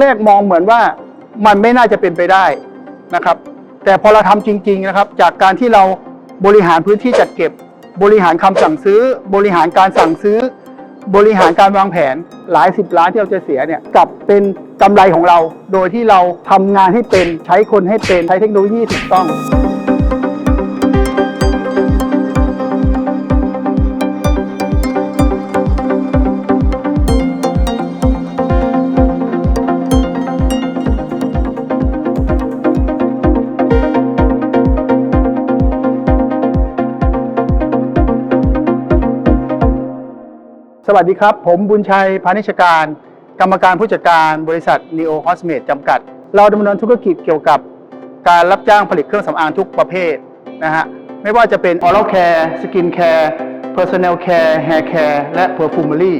แรกๆมองเหมือนว่ามันไม่น่าจะเป็นไปได้นะครับ แต่พอเราทำจริง ๆนะครับ จากการที่เราบริหารพื้นที่จัดเก็บบริหารคำสั่งซื้อ บริหารการสั่งซื้อ บริหารการวางแผนหลายสิบล้านที่เราจะเสียเนี่ยกลับเป็นกำไรของเรา โดยที่เราทำงานให้เป็นใช้คนให้เป็นใช้เทคโนโลยีถูกต้อง วัสดีครับ ผมบุญชัยพานิชการ กรรมการผู้จัดการบริษัท Neo Cosmate จำกัด เราดำเนินธุรกิจเกี่ยวกับการรับจ้างผลิตเครื่องสำอางทุกประเภทนะฮะไม่ว่าจะเป็น oral care skin care personal care hair care และ perfumery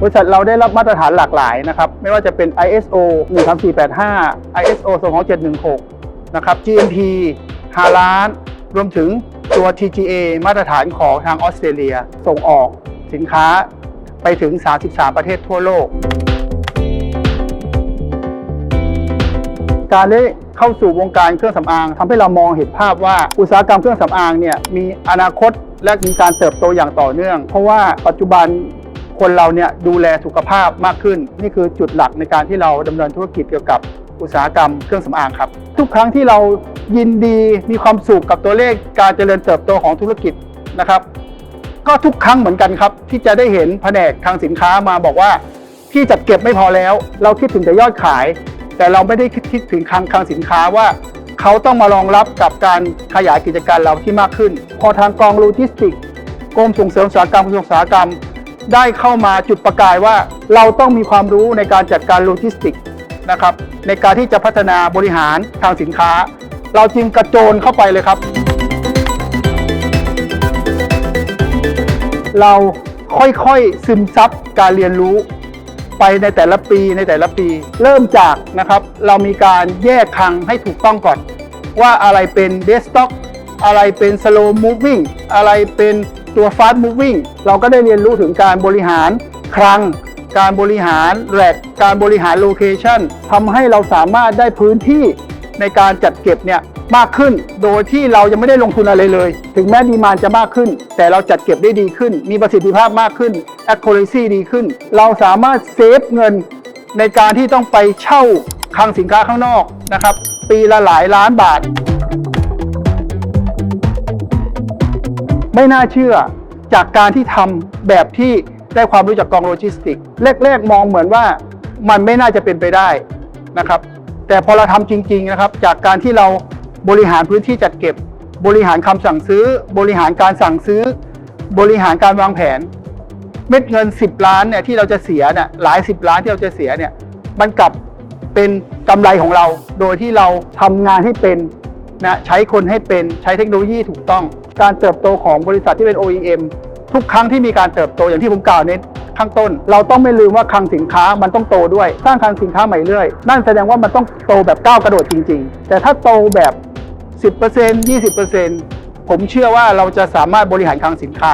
บริษัทเราได้รับมาตรฐานหลากหลายนะครับ ไม่ว่าจะเป็น ISO 13485 ISO 26716 นะครับ GMP 5ล้านรวมถึงตัว TGA มาตรฐานของทางออสเตรเลีย ส่งออกสินค้าไปถึง 33 ประเทศทั่วโลก การได้เข้าสู่วงการเครื่องสำอางทำให้เรามองเห็นภาพว่าอุตสาหกรรมเครื่องสำอางเนี่ยมีอนาคตและมีการเติบโตอย่างต่อเนื่อง เพราะว่าปัจจุบัน คนเราเนี่ยดูแลสุขภาพมากขึ้น นี่คือจุดหลักในการที่เราดำเนินธุรกิจเกี่ยวกับอุตสาหกรรมเครื่องสำอางครับ ทุกครั้งที่เรายินดีมีความสุขกับตัวเลขการเจริญเติบโตของธุรกิจนะครับ ก็ทุกครั้งเหมือนกันครับ ที่จะได้เห็นแผนกทางสินค้ามาบอกว่าที่จัดเก็บไม่พอแล้ว เราคิดถึงแต่ยอดขาย แต่เราไม่ได้คิดถึงคลังคลังสินค้าว่าเขาต้องมารองรับกับการขยายกิจการเราที่มากขึ้น พอทางกองโลจิสติกส์กรมส่งเสริมอุตสาหกรรมกระทรวงอุตสาหกรรม ได้เข้ามาจุดประกายว่าเราต้องมีความรู้ในการจัดการโลจิสติกส์นะครับในการที่จะพัฒนาบริหารทางสินค้า เราจึงกระโจนเข้าไปเลยครับ เราค่อยๆซึมซับการเรียนรู้ไปในแต่ละปีในแต่ละปี เริ่มจากนะครับ เรามีการแยกคลังให้ถูกต้องก่อน ว่าอะไรเป็นเดสต็อกอะไรเป็น slow moving อะไรเป็น ตัว fast moving เราก็ได้เรียนรู้ถึงการบริหารคลัง การบริหารแรกการบริหารโลเคชันทำให้เราสามารถได้พื้นที่ในการจัดเก็บเนี่ยมากขึ้น โดยที่เรายังไม่ได้ลงทุนอะไรเลย ถึงแม้ดีมานจะมากขึ้น แต่เราจัดเก็บได้ดีขึ้น มีประสิทธิภาพมากขึ้น accuracy ดีขึ้น เราสามารถเซฟเงินในการที่ต้องไปเช่าคลังสินค้าข้างนอกนะครับ ปีละหลายล้านบาท ไม่น่าเชื่อจากการที่ทำแบบที่ได้ความรู้จากกองโลจิสติกส์แรกๆ มองเหมือนว่ามันไม่น่าจะเป็นไปได้นะครับ แต่พอเราทำจริง ๆนะครับ จากการที่เราบริหารพื้นที่จัดเก็บ บริหารคำสั่งซื้อ บริหารการสั่งซื้อ บริหารการวางแผน เม็ดเงิน 10 ล้านเนี่ยที่เราจะเสียเนี่ยหลาย 10 ล้านที่เราจะเสียเนี่ยมันกลับเป็นกำไรของเรา โดยที่เราทำงานให้เป็นนะใช้คนให้เป็นใช้เทคโนโลยีถูกต้อง การเติบโตของบริษัทที่เป็น OEM ทุกครั้งที่มีการเติบโตอย่างที่ผมกล่าวในข้างต้น เราต้องไม่ลืมว่าคลังสินค้ามันต้องโตด้วย สร้างคลังสินค้าใหม่เรื่อย นั่นแสดงว่ามันต้องโตแบบก้าวกระโดดจริง ๆ แต่ถ้าโตแบบ 10% 20%ผมเชื่อว่าเราจะสามารถบริหารคลังสินค้า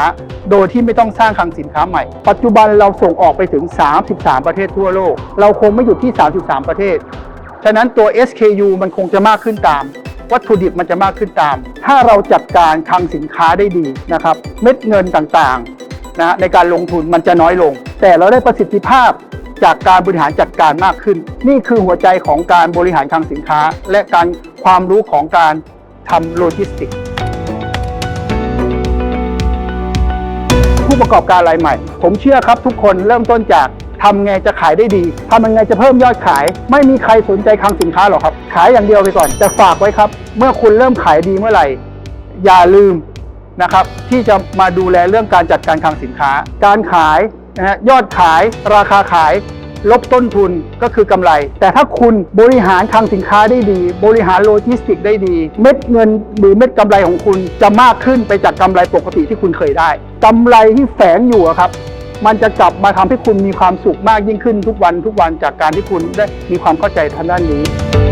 โดยที่ไม่ต้องสร้างคลังสินค้าใหม่ ปัจจุบันเราส่งออกไปถึง 33 ประเทศทั่วโลก เราคงไม่หยุดที่ 33 ประเทศ ฉะนั้นตัว SKU มันคงจะมากขึ้นตาม วัตถุดิบมันจะมากขึ้นตาม ถ้าเราจัดการคลังสินค้าได้ดีนะครับเม็ดเงินต่างๆนะในการลงทุนมันจะน้อยลง แต่เราได้ประสิทธิภาพจากการบริหารจัดการมากขึ้น นี่คือหัวใจของการบริหารคลังสินค้า และการความรู้ของการทำโลจิสติกส์ผู้ประกอบการรายใหม่ ผมเชื่อครับทุกคนเริ่มต้นจาก ทำไงจะขายได้ดีทำยังไงจะเพิ่มยอดขาย ไม่มีใครสนใจคลังสินค้าหรอกครับ ขายอย่างเดียวไปก่อนแต่ฝากไว้ครับ เมื่อคุณเริ่มขายดีเมื่อไหร่ อย่าลืมนะครับที่จะมาดูแลเรื่องการจัดการคลังสินค้า การขายนะฮะยอดขาย ราคาขาย ลบต้นทุนก็คือกำไร แต่ถ้าคุณบริหารคลังสินค้าได้ดี บริหารโลจิสติกส์ได้ดี เม็ดเงินหรือเม็ดกำไรของคุณจะมากขึ้นไปจากกำไรปกติที่คุณเคยได้กำไรที่แฝงอยู่ครับ มันจะกลับมาทำให้คุณมีความสุขมากยิ่งขึ้นทุกวันทุกวันจากการที่คุณได้มีความเข้าใจทางด้านนี้